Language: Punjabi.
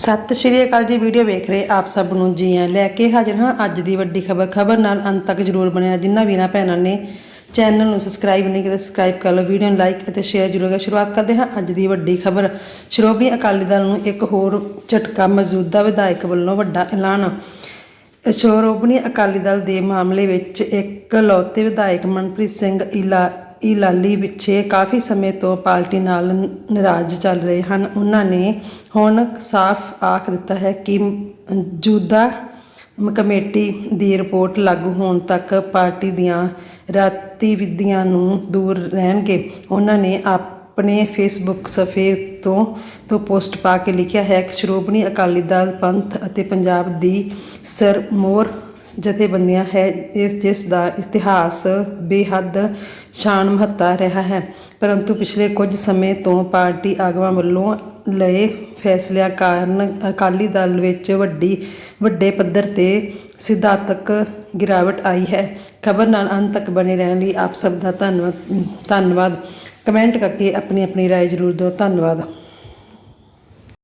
ਸਤਿ ਸ਼੍ਰੀ ਅਕਾਲ ਜੀ, ਵੀਡੀਓ ਵੇਖ ਰਹੇ ਆਪ ਸਭ ਨੂੰ ਜੀ ਆਇਆਂ ਲੈ ਕੇ ਹਾਜ਼ਰ ਹਾਂ ਅੱਜ ਦੀ ਵੱਡੀ ਖਬਰ। ਖਬਰ ਨਾਲ ਅੰਤ ਤੱਕ ਜਰੂਰ ਬਣਿਆ। ਜਿਨ੍ਹਾਂ ਵੀਰਾਂ ਭੈਣਾਂ ਨੇ ਚੈਨਲ ਨੂੰ ਸਬਸਕ੍ਰਾਈਬ ਨਹੀਂ ਕੀਤਾ, ਸਬਸਕ੍ਰਾਈਬ ਕਰ ਲਓ, ਵੀਡੀਓ ਨੂੰ ਲਾਈਕ ਅਤੇ ਸ਼ੇਅਰ ਜਰੂਰ ਕਰੋ। ਸ਼ੁਰੂਆਤ ਕਰਦੇ ਹਾਂ ਅੱਜ ਦੀ ਵੱਡੀ ਖਬਰ। ਸ਼੍ਰੋਮਣੀ ਅਕਾਲੀ ਦਲ ਨੂੰ ਇੱਕ ਹੋਰ ਝਟਕਾ ਮੌਜੂਦਾ ਵਿਧਾਇਕ ਵੱਲੋਂ ਵੱਡਾ ਐਲਾਨ। ਸ਼੍ਰੋਮਣੀ ਅਕਾਲੀ ਦਲ ਦੇ ਮਾਮਲੇ ਵਿੱਚ ਇੱਕ ਲੌਤੇ ਵਿਧਾਇਕ ਮਨਪ੍ਰੀਤ ਸਿੰਘ ਇਲਾ ਇਲਾਲੀ ਪਿੱਛੇ ਕਾਫੀ ਸਮੇਂ ਤੋਂ ਪਾਰਟੀ ਨਾਲ ਨਾਰਾਜ਼ ਚੱਲ ਰਹੇ ਹਨ। ਉਹਨਾਂ ਨੇ ਹੁਣ ਸਾਫ਼ ਆਖ ਦਿੱਤਾ ਹੈ ਕਿ ਮੌਜੂਦਾ ਕਮੇਟੀ ਦੀ ਰਿਪੋਰਟ ਲਾਗੂ ਹੋਣ ਤੱਕ ਪਾਰਟੀ ਦੀਆਂ ਰਾਤੀਵਿਧੀਆਂ ਨੂੰ ਦੂਰ ਰਹਿਣਗੇ। ਉਹਨਾਂ ਨੇ ਆਪਣੇ ਫੇਸਬੁੱਕ ਸਫੇ ਤੋਂ ਤੋਂ ਪੋਸਟ ਪਾ ਕੇ ਲਿਖਿਆ ਹੈ ਕਿ ਸ਼੍ਰੋਮਣੀ ਅਕਾਲੀ ਦਲ ਪੰਥ ਅਤੇ ਪੰਜਾਬ ਦੀ ਸਰਮੋਰ ਜਥੇਬੰਦੀਆਂ ਹੈ ਇਸ ਜਿਸ ਦਾ ਇਤਿਹਾਸ ਬੇਹੱਦ ਸ਼ਾਨ ਮਹੱਤਾ ਰਿਹਾ ਹੈ ਪਰੰਤੂ ਪਿਛਲੇ ਕੁਝ ਸਮੇਂ ਤੋਂ ਪਾਰਟੀ ਆਗੂਆਂ ਵੱਲੋਂ ਲਏ ਫੈਸਲਿਆਂ ਕਾਰਨ ਅਕਾਲੀ ਦਲ ਵਿੱਚ ਵੱਡੀ ਵੱਡੇ ਪੱਧਰ ਤੇ ਸਿਧਾਂਤਕ ਗਿਰਾਵਟ ਆਈ ਹੈ ਖਬਰ ਨਾਲ ਅੰਤ ਤੱਕ ਬਣੇ ਰਹਿਣ ਲਈ ਆਪ ਸਭ ਦਾ ਧੰਨਵਾਦ ਧੰਨਵਾਦ ਕਮੈਂਟ ਕਰਕੇ ਆਪਣੀ ਆਪਣੀ رائے ਜ਼ਰੂਰ ਦਿਓ ਧੰਨਵਾਦ